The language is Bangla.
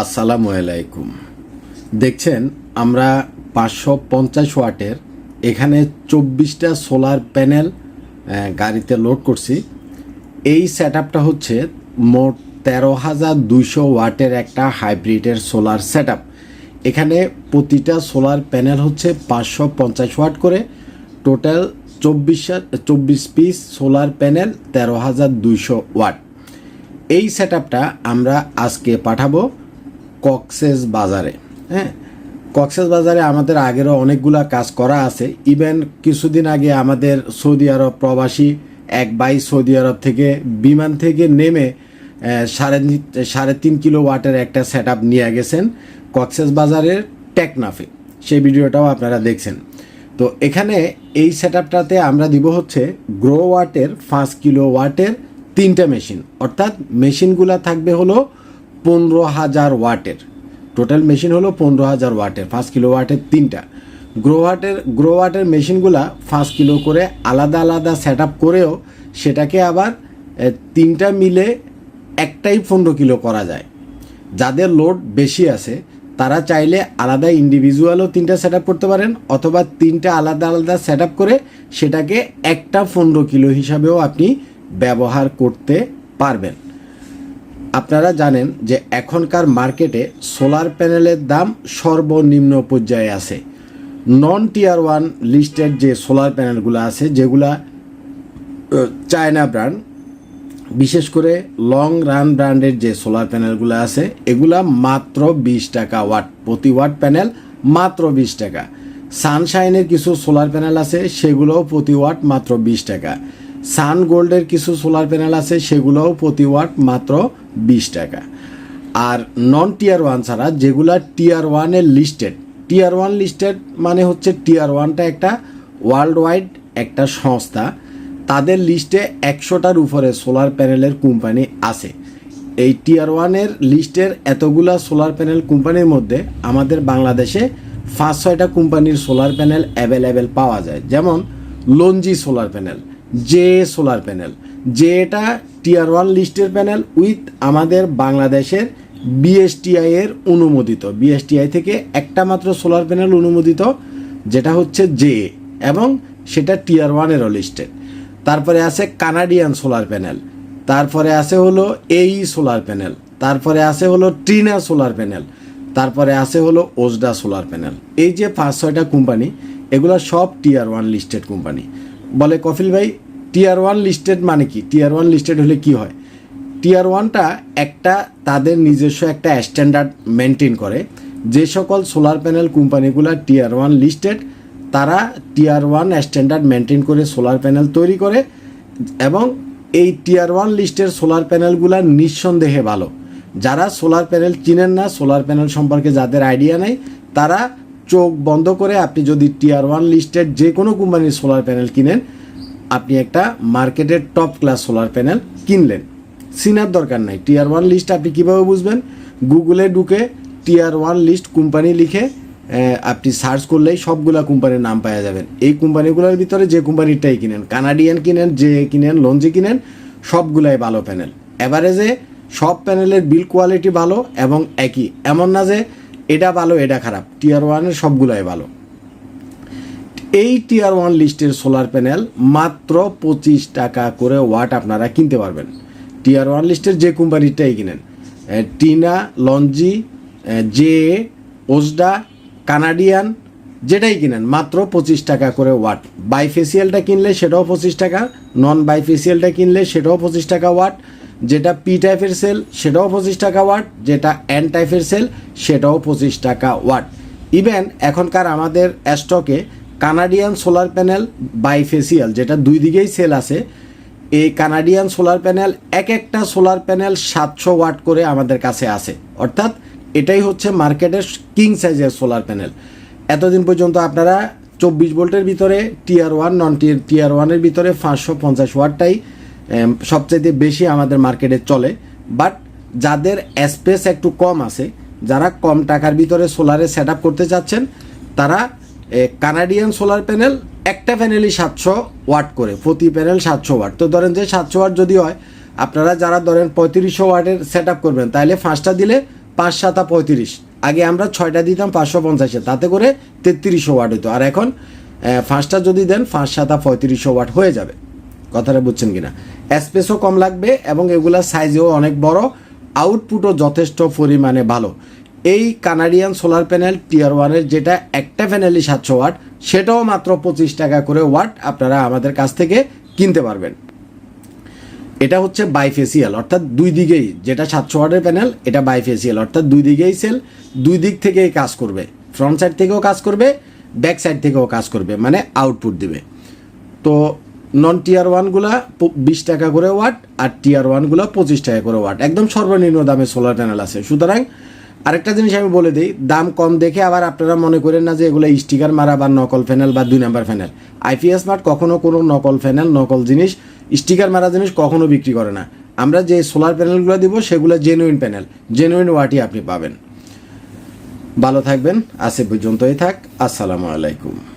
আসসালামু আলাইকুম। দেখছেন, আমরা পাঁচশো পঞ্চাশ ওয়াটের এখানে চব্বিশটা সোলার প্যানেল গাড়িতে লোড করছি। এই সেট হচ্ছে মোট তেরো হাজার দুইশো ওয়াটের একটা হাইব্রিডের সোলার সেট এখানে প্রতিটা সোলার প্যানেল হচ্ছে পাঁচশো পঞ্চাশ ওয়াট করে। টোটাল চব্বিশ চব্বিশ পিস সোলার প্যানেল তেরো হাজার দুইশো ওয়াট। এই সেট আমরা আজকে পাঠাবো। কক্সেস বাজারে হ্যাঁ? কক্সেস বাজারে আমাদের আগেরও অনেকগুলা কাজ করা আছে। ইভেন কিছুদিন আগে আমাদের সৌদি আরব প্রবাসী এক বাই সৌদি আরব থেকে বিমান থেকে নেমে সাড়ে সাড়ে তিন কিলো ওয়াটের একটা সেট আপ নিয়ে গেছেন কক্সেস বাজারের টেকনাফে। সেই ভিডিওটাও আপনারা দেখছেন। তো এখানে এই সেট আপটাতে আমরা দিব হচ্ছে গ্রো ওয়াটের পাঁচ কিলো ওয়াটের তিনটা মেশিন। অর্থাৎ মেশিনগুলা থাকবে হলো পনেরো হাজার ওয়াটের। টোটাল মেশিন হলো পনেরো হাজার ওয়াটের পাঁচ কিলো ওয়াটের তিনটা। গ্রো ওয়াটের গ্রো ওয়াটের মেশিনগুলা পাঁচ কিলো করে আলাদা আলাদা সেট করেও সেটাকে আবার তিনটা মিলে একটাই পনেরো কিলো করা যায়। যাদের লোড বেশি আছে, তারা চাইলে আলাদা ইন্ডিভিজুয়ালও তিনটা সেট করতে পারেন, অথবা তিনটা আলাদা আলাদা সেট করে সেটাকে একটা পনেরো কিলো হিসাবেও আপনি ব্যবহার করতে পারবেন। আপনারা জানেন যে এখনকার মার্কেটে সোলার প্যানেলের দাম সর্বনিম্ন পর্যায়ে আছে। নন টিয়ার ওয়ান লিস্টেড যে সোলার প্যানেলগুলো আছে, যেগুলা চায়না ব্র্যান্ড বিশেষ করে লং রান ব্র্যান্ডের যে সোলার প্যানেলগুলো আছে, এগুলা মাত্র বিশ টাকা ওয়াট, প্রতি ওয়াট প্যানেল মাত্র বিশ টাকা। সানশাইনের কিছু সোলার প্যানেল আছে, সেগুলোও প্রতি ওয়াট মাত্র বিশ টাকা। সান গোল্ডের কিছু সোলার প্যানেল আছে, সেগুলোও প্রতি ওয়াট মাত্র বিশ টাকা। আর নন টিয়ার ওয়ান ছাড়া যেগুলা টিয়ার ওয়ানের লিস্টেড টিয়ার ওয়ান লিস্টেড মানে হচ্ছে টিয়ার ওয়ানটা একটা ওয়ার্ল্ড ওয়াইড একটা সংস্থা, তাদের লিস্টে একশোটার উপরে সোলার প্যানেলের কোম্পানি আছে। এই টিয়ার ওয়ানের লিস্টের এতগুলা সোলার প্যানেল কোম্পানির মধ্যে আমাদের বাংলাদেশে পাঁচ ছয়টা কোম্পানির সোলার প্যানেল অ্যাভেলেবেল পাওয়া যায়। যেমন Longi solar panel J solar panel যে এটা টিয়ার ওয়ান লিস্টের প্যানেল উইথ আমাদের বাংলাদেশের বিএসটিআই এর অনুমোদিত। বিএসটিআই থেকে একটা মাত্র সোলার প্যানেল অনুমোদিত, যেটা হচ্ছে জে এবং সেটা টিয়ার ওয়ানেরও লিস্টেড তারপরে আছে কানাডিয়ান সোলার প্যানেল তারপরে আছে হলো এই সোলার প্যানেল তারপরে আছে হলো ট্রিনা সোলার প্যানেল তারপরে আছে হলো ওজডা সোলার প্যানেল এই যে পাঁচ ছয়টা কোম্পানি এগুলো সব টিয়ার ওয়ান লিস্টেড কোম্পানি বলে কফিল ভাই টিয়ার ওয়ান লিস্টেড মানে কি? টিয়ার ওয়ান লিস্টেড হলে কি হয়? টিয়ার ওয়ানটা একটা তাদের নিজস্ব একটা স্ট্যান্ডার্ড মেনটেন করে। যে সকল সোলার প্যানেল কোম্পানিগুলো টিয়ার ওয়ান লিস্টেড তারা টিয়ার ওয়ান স্ট্যান্ডার্ড মেনটেন করে সোলার প্যানেল তৈরি করে এবং এই টিয়ার ওয়ান লিস্টের সোলার প্যানেলগুলো নিঃসন্দেহে ভালো। যারা সোলার প্যানেল চিনেন না সোলার প্যানেল সম্পর্কে যাদের আইডিয়া নেই, তারা চোখ বন্ধ করে আপনি যদি টিয়ার ওয়ান লিস্টের যে কোনো কোম্পানির সোলার প্যানেল কিনেন আপনি একটা মার্কেটের টপ ক্লাস সোলার প্যানেল কিনলেন। সিনার দরকার নাই। টিয়ার ওয়ান লিস্ট আপনি কীভাবে বুঝবেন? গুগলে ঢুকে টিয়ার ওয়ান লিস্ট কোম্পানি লিখে আপনি সার্চ করলেই সবগুলা কোম্পানির নাম পাওয়া যাবেন। এই কোম্পানিগুলোর ভিতরে যে কোম্পানিটাই কিনেন কানাডিয়ান কিনেন, যে কিনেন লঞ্জি কিনেন, সবগুলাই ভালো প্যানেল এভারেজে সব প্যানেলের বিল কোয়ালিটি ভালো এবং একই। এমন না যে এটা ভালো, এটা খারাপ। টিয়ার ওয়ানের সবগুলাই ভালো। এই টিয়ার ওয়ান লিস্টের সোলার প্যানেল মাত্র পঁচিশ টাকা করে ওয়াট আপনারা কিনতে পারবেন। টিয়ার ওয়ান লিস্টের যে কোম্পানিটাই কিনেন টিনা, লঞ্জি জে, ওজডা, কানাডিয়ান, যেটাই কিনেন, মাত্র পঁচিশ টাকা করে ওয়াট বাইফেসিয়ালটা কিনলে সেটাও পঁচিশ টাকা নন বাইফেসিয়ালটা কিনলে সেটাও পঁচিশ টাকা ওয়াট যেটা পি টাইপের সেল সেটাও পঁচিশ টাকা ওয়াট যেটা এন টাইপের সেল সেটাও পঁচিশ টাকা ওয়াট ইভেন এখনকার আমাদের স্টকে কানাডিয়ান সোলার প্যানেল বাইফেসিয়াল যেটা দুই দিকেই সেল আছে, এই কানাডিয়ান সোলার প্যানেল এক একটা সোলার প্যানেল সাতশো ওয়াট করে আমাদের কাছে আছে। অর্থাৎ এটাই হচ্ছে মার্কেটের কিং সাইজের সোলার প্যানেল এতদিন পর্যন্ত আপনারা চব্বিশ ভোল্টের ভিতরে টিয়ার ওয়ান নন টিয়ার ওয়ানের ভিতরে পাঁচশো পঞ্চাশ ওয়াটটাই সবচাইতে বেশি আমাদের মার্কেটে চলে। বাট যাদের স্পেস একটু কম আছে, যারা কম টাকার ভিতরে সোলারে সেট করতে চাচ্ছেন, তারা কানাডিয়ান সোলার প্যানেল একটা প্যানেলই সাতশো ওয়াট করে, প্রতি প্যানেল সাতশো ওয়াট। তো ধরেন যে সাতশো ওয়াট যদি হয়, আপনারা যারা ধরেন পঁয়ত্রিশশো ওয়াটের সেট আপ করবেন, তাহলে পাঁচটা দিলে পাঁচ সাতা পঁয়ত্রিশ। আগে আমরা ছয়টা দিতাম পাঁচশো পঞ্চাশে, তাতে করে তেত্রিশশো ওয়াট হতো আর এখন পাঁচটা যদি দেন, পাঁচ সাতা পঁয়ত্রিশশো ওয়াট হয়ে যাবে। কথাটা বুঝছেন কিনা? স্পেসও কম লাগবে এবং এগুলা সাইজেও অনেক বড় আউটপুটও যথেষ্ট পরিমাণে ভালো। এই কানাডিয়ান সোলার প্যানেল টিয়ার ওয়ানের যেটা একটা প্যানেলই সাতশো ওয়াট, সেটাও মাত্র পঁচিশ টাকা করে ওয়াট আপনারা আমাদের কাছ থেকে কিনতে পারবেন। এটা হচ্ছে বাইফেসিয়াল অর্থাৎ দুই দিকেই যেটা সাতশো ওয়াটের প্যানেল এটা বাইফেসিয়াল অর্থাৎ দুই দিকেই সেল দুই দিক থেকেই কাজ করবে। ফ্রন্ট সাইড থেকেও কাজ করবে ব্যাক সাইড থেকেও কাজ করবে মানে আউটপুট দিবে। তো নন টিয়ার ওয়ানগুলা বিশ টাকা করে ওয়াট আর টিয়ার ওয়ানগুলো পঁচিশ টাকা করে ওয়াট। একদম সর্বনিম্ন দামে সোলার প্যানেল আছে। সুতরাং আরেকটা জিনিস আমি বলে দিই, দাম কম দেখে আবার আপনারা মনে করেন না যে এগুলো স্টিকার মারা বা নকল ফ্যানেল বা দুই নাম্বার ফ্যানেল আইপিএস মার্ট কখনো কোনো নকল ফ্যানেল নকল জিনিস, স্টিকার মারা জিনিস কখনো বিক্রি করে না। আমরা যে সোলার প্যানেলগুলো দিব, সেগুলো জেনুইন প্যানেল জেনুইন ওয়াটি আপনি পাবেন। ভালো থাকবেন আসে পর্যন্তই থাক, আসসালামু আলাইকুম।